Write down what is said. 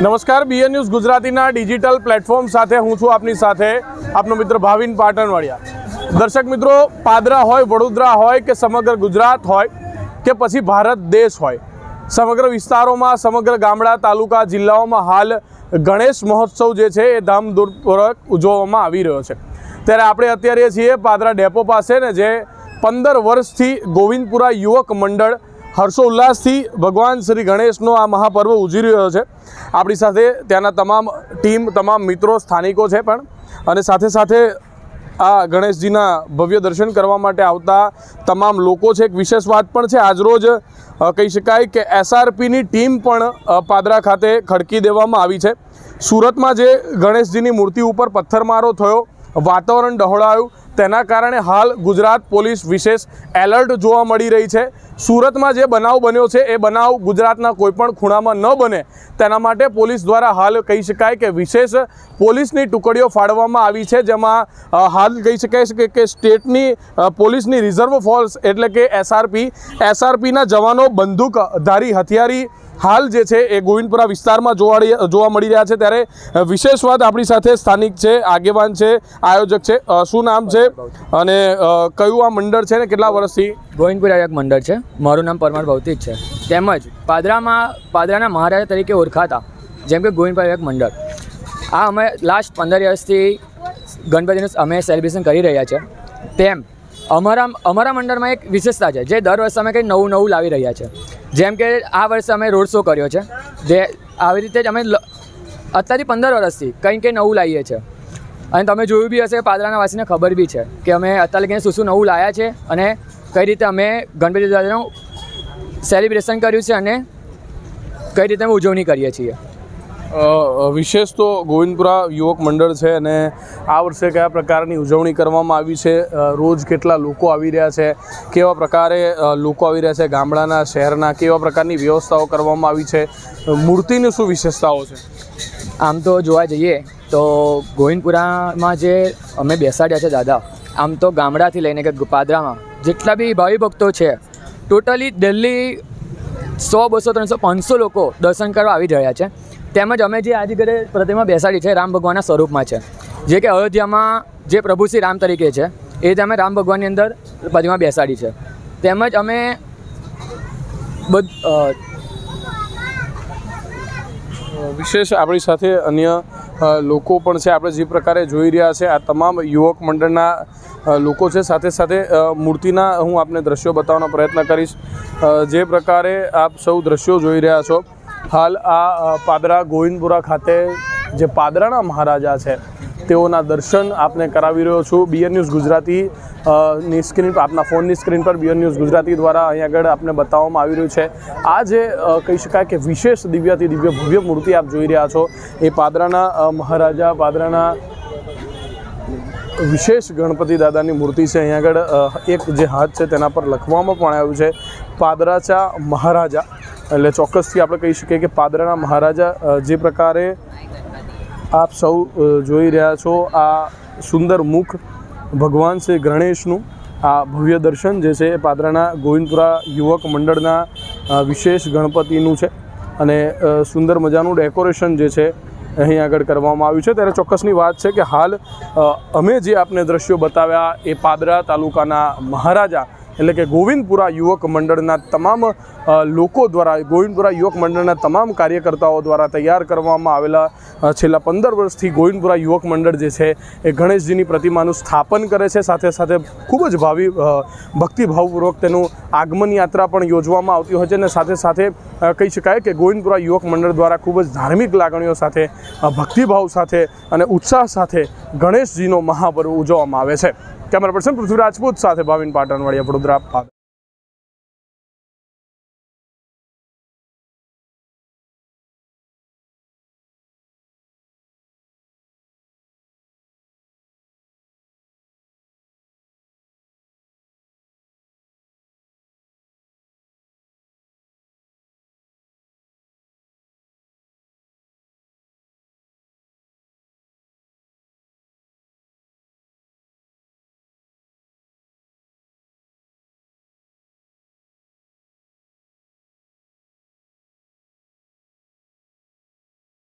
નમસ્કાર BN news ગુજરાતીના digital platform સાથે હું છું આપની સાથે આપનો મિત્ર ભાવિન પાટણવાડિયા દર્શક મિત્રો, પાદરા હોય, વડોદરા હોય કે સમગ્ર ગુજરાત હોય કે પછી ભારત દેશ હોય, સમગ્ર વિસ્તારોમાં, સમગ્ર ગામડા, તાલુકા, જિલ્લાઓમાં હાલ ગણેશ મહોત્સવ જે છે એ ધામધૂમપૂર્વક ઉજવવામાં આવી રહ્યો છે. ત્યારે આપણે અત્યારે છીએ પાદરા ડેપો પાસે ને જે પંદર વર્ષથી ગોવિંદપુરા યુવક મંડળ હર્ષોલ્લાસથી ભગવાન શ્રી ગણેશનો આ મહાપર્વ ઉજવી રહ્યો છે. આપણી સાથે ત્યાંના તમામ ટીમ, તમામ મિત્રો, સ્થાનિકો છે પણ. અને સાથે સાથે આ ગણેશજીના ભવ્ય દર્શન કરવા માટે આવતા તમામ લોકો છે. એક વિશેષ વાત પણ છે. આજરોજ કહી શકાય કે એસઆરપીની ટીમ પણ પાદરા ખાતે ખડકી દેવામાં આવી છે. સુરતમાં જે ગણેશજીની મૂર્તિ ઉપર પથ્થરમારો થયો, વાતાવરણ ડહોળાયું તેના કારણે હાલ ગુજરાત પોલીસ વિશેષ એલર્ટ જોવા મળી રહી છે. સુરતમાં જે બનાવ બન્યો છે, એ બનાવ ગુજરાતના કોઈપણ ખૂણામાં ન બને તેના માટે પોલીસ દ્વારા હાલ કહી શકાય કે વિશેષ પોલીસની ટુકડીઓ ફાળવવામાં આવી છે, જેમાં હાલ કહી શકાય છે કે- સ્ટેટની પોલીસની રિઝર્વ ફોર્સ એટલે કે એસઆરપી, એસઆરપીના જવાનો બંદૂકધારી હથિયારી હાલ જે છે એ ગોવિંદપુરા વિસ્તારમાં જોવા જોવા મળી રહ્યા છે. ત્યારે વિશેષ વાત આપણી સાથે સ્થાનિક છે, આગેવાન છે, આયોજક છે. શું નામ છે અને કયું આ મંડળ છે ને કેટલા વર્ષથી? ગોવિંદપુરા એક મંડળ છે. મારું નામ પરમાર ભૌતિક છે. તેમજ પાદરામાં, પાદરાના મહારાજા તરીકે ઓળખાતા, જેમ કે ગોવિંદપુરા એક મંડળ. આ અમે લાસ્ટ પંદર વર્ષથી ગણપતિનું અમે સેલિબ્રેશન કરી રહ્યા છે. તેમ, અમારા અમારા મંડળમાં એક વિશેષતા છે, જે દર વર્ષે અમે કંઈ નવું નવું લાવી રહ્યા છે. જેમ કે આ વર્ષે અમે રોડ શો કર્યો છે. જે આવી રીતે જ અમે અત્યારથી પંદર વર્ષથી કંઈ કંઈ નવું લાવીએ છીએ અને તમે જોયું બી હશે પાદરાના વાસીને ખબર બી છે કે અમે અત્યારે લગીને શું શું નવું લાવ્યા છે અને કઈ રીતે અમે ગણપતિ દાદાનું સેલિબ્રેશન કર્યું છે અને કઈ રીતે અમે ઉજવણી કરીએ છીએ. વિશેષ તો ગોવિંદપુરા યુવક મંડળ છે અને આ વર્ષે કયા પ્રકારની ઉજવણી કરવામાં આવી છે? રોજ કેટલા લોકો આવી રહ્યા છે? કેવા પ્રકારે લોકો આવી રહ્યા છે ગામડાના, શહેરના? કેવા પ્રકારની વ્યવસ્થાઓ કરવામાં આવી છે? મૂર્તિની શું વિશેષતાઓ છે? આમ તો જોવા જઈએ તો ગોવિંદપુરામાં જે અમે બેસાડ્યા છે દાદા, આમ તો ગામડાથી લઈને કે પાદરામાં જેટલા બી ભાવિ ભક્તો છે, ટોટલી દિલ્હી સો, બસો, ત્રણસો, પાંચસો લોકો દર્શન કરવા આવી રહ્યા છે. તેમજ અમે જે ઘરે પ્રતિમા બેસાડી છે રામ ભગવાનના સ્વરૂપમાં છે. જે કે અયોધ્યામાં જે પ્રભુ શ્રી રામ તરીકે છે, એ જ અમે રામ ભગવાનની અંદર પ્રતિમા બેસાડી છે. તેમજ અમે વિશેષ આપણી સાથે અન્ય લોકો પણ છે, આપણે જે પ્રકારે જોઈ રહ્યા છે, આ તમામ યુવક મંડળના લોકો છે, સાથે સાથે મૂર્તિના હું આપને દ્રશ્યો બતાવવાનો પ્રયત્ન કરીશ. જે પ્રકારે આપ સૌ દ્રશ્યો જોઈ રહ્યા છો હાલ આ પાદરા ગોવિંદપુરા ખાતે જે પાદરાના મહારાજા છે, તેઓના દર્શન આપને કરાવી રહ્યો છું. બીએન ન્યૂઝ ગુજરાતી ની સ્ક્રીન પર આપના ફોનની સ્ક્રીન પર બીએન ન્યૂઝ ગુજરાતી દ્વારા અહીં આગળ આપને બતાવવામાં આવી રહ્યું છે. આ જે કહી શકાય કે વિશેષ દિવ્યાથી દિવ્ય ભવ્ય મૂર્તિ આપ જોઈ રહ્યા છો, એ પાદરાના મહારાજા, પાદરાના વિશેષ ગણપતિ દાદાની મૂર્તિ છે. અહીં આગળ એક જે હાથ છે તેના પર લખવામાં પણ આવ્યું છે, પાદરાચા મહારાજા. એટલે ચોક્કસથી આપણે કહી શકીએ કે પાદરાના મહારાજા જે પ્રકારે આપ સૌ જોઈ રહ્યા છો આ સુંદર મુખ ભગવાન શ્રી ગણેશનું, આ ભવ્ય દર્શન જે છે એ પાદરાના ગોવિંદપુરા યુવક મંડળના વિશેષ ગણપતિનું છે. અને સુંદર મજાનું ડેકોરેશન જે છે અહીં આગળ કરવામાં આવ્યું છે. ત્યારે ચોક્કસની વાત છે કે હાલ અમે જે આપને દ્રશ્યો બતાવ્યા એ પાદરા તાલુકાના મહારાજા એટલે કે ગોવિંદપુરા યુવક મંડળના તમામ લોકો દ્વારા, ગોવિંદપુરા યુવક મંડળના તમામ કાર્યકર્તાઓ દ્વારા તૈયાર કરવામાં આવેલા છેલ્લા પંદર વર્ષથી ગોવિંદપુરા યુવક મંડળ જે છે એ ગણેશજીની પ્રતિમાનું સ્થાપન કરે છે. સાથે સાથે ખૂબ જ ભાવિ ભક્તિભાવપૂર્વક તેનું આગમન યાત્રા પણ યોજવામાં આવતી હોય છે અને સાથે સાથે કહી શકાય કે ગોવિંદપુરા યુવક મંડળ દ્વારા ખૂબ જ ધાર્મિક લાગણીઓ સાથે ભક્તિભાવ સાથે અને ઉત્સાહ સાથે ગણેશજીનો મહાપર્વ ઉજવવામાં આવે છે. કેમેરા પર્સન પૃથ્વી રાજપૂત સાથે ભાવિન પાટણવાડિયા વડોદરા.